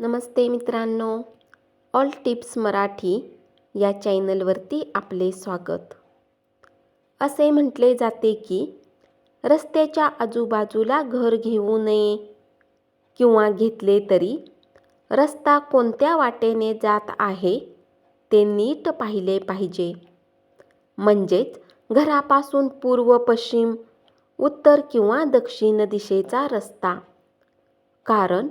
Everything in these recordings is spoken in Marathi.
नमस्ते मित्रांनो ऑल टिप्स मराठी या चॅनलवरती आपले स्वागत. असे म्हटले जाते की रस्त्याच्या आजूबाजूला घर घेऊ नये किंवा घेतले तरी रस्ता कोणत्या वाटेने जात आहे ते नीट पाहिले पाहिजे. म्हणजेच घरापासून पूर्व पश्चिम उत्तर किंवा दक्षिण दिशेचा रस्ता. कारण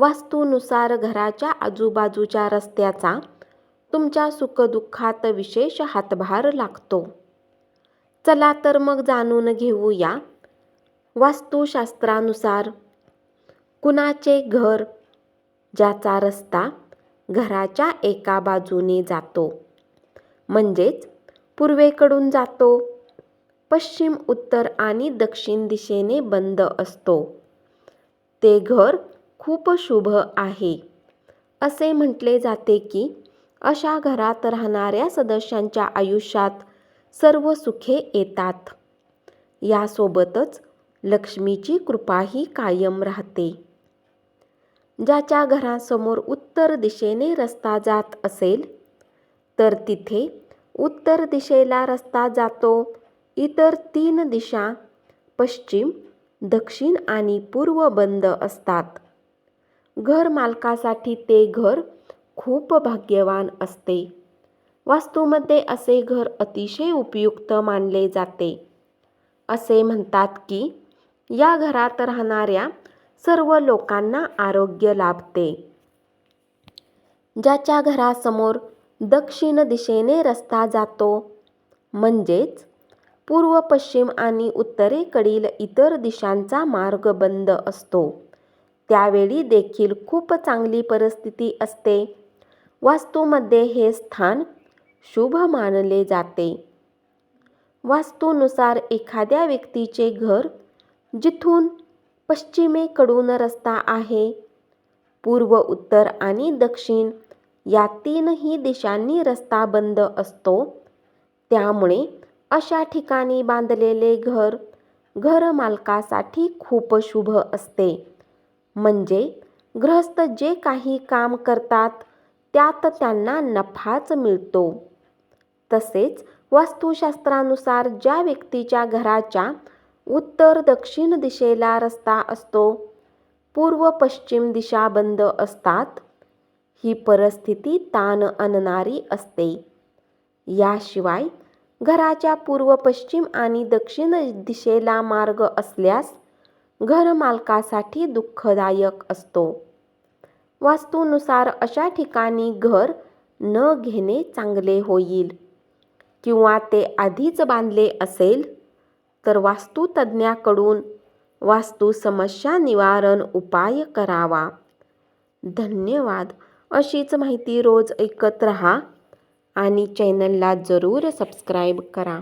वास्तूनुसार घराच्या आजूबाजूच्या रस्त्याचा तुमच्या सुखदुःखात विशेष हातभार लागतो. चला तर मग जाणून घेऊया वास्तुशास्त्रानुसार कुणाचे घर ज्याचा रस्ता घराच्या एका बाजूने जातो म्हणजेच पूर्वेकडून जातो पश्चिम उत्तर आणि दक्षिण दिशेने बंद असतो. ते घर खूप शुभ आहे. असे म्हटले जाते की अशा घरात राहणाऱ्या सदस्यांच्या आयुष्यात सर्व सुखे येतात. यासोबतच लक्ष्मीची कृपाही कायम राहते. ज्याच्या घरासमोर उत्तर दिशेने रस्ता जात असेल तर तिथे उत्तर दिशेला रस्ता जातो. इतर तीन दिशा पश्चिम दक्षिण आणि पूर्व बंद असतात. घर मालकासाठी ते घर खूप भाग्यवान असते. वास्तूमध्ये असे घर अतिशय उपयुक्त मानले जाते. असे म्हणतात की या घरात राहणाऱ्या सर्व लोकांना आरोग्य लाभते. ज्याच्या घरासमोर दक्षिण दिशेने रस्ता जातो म्हणजेच पूर्व पश्चिम आणि उत्तरेकडील इतर दिशांचा मार्ग बंद असतो. त्यावेळी देखील खूप चांगली परिस्थिती असते. वास्तूमध्ये हे स्थान शुभ मानले जाते. वास्तूनुसार एखाद्या व्यक्तीचे घर जिथून पश्चिमेकडून रस्ता आहे पूर्व उत्तर आणि दक्षिण या तीनही दिशांनी रस्ता बंद असतो. त्यामुळे अशा ठिकाणी बांधलेले घर घरमालकासाठी खूप शुभ असते. म्हणजे गृहस्थ जे काही काम करतात त्यात त्यांना नफाच मिळतो. तसेच वास्तुशास्त्रानुसार ज्या व्यक्तीच्या घराच्या उत्तर दक्षिण दिशेला रस्ता असतो पूर्व पश्चिम दिशा बंद असतात ही परिस्थिती ताण आणणारी असते. याशिवाय घराच्या पूर्व पश्चिम आणि दक्षिण दिशेला मार्ग असल्यास घरमालकासाठी दुःखदायक असतो. वास्तूनुसार अशा ठिकाणी घर न घेणे चांगले होईल किंवा ते आधीच बांधले असेल तर वास्तुतज्ज्ञाकडून वास्तू समस्या निवारण उपाय करावा. धन्यवाद. अशीच माहिती रोज ऐकत रहा आणि चॅनलला जरूर सबस्क्राईब करा.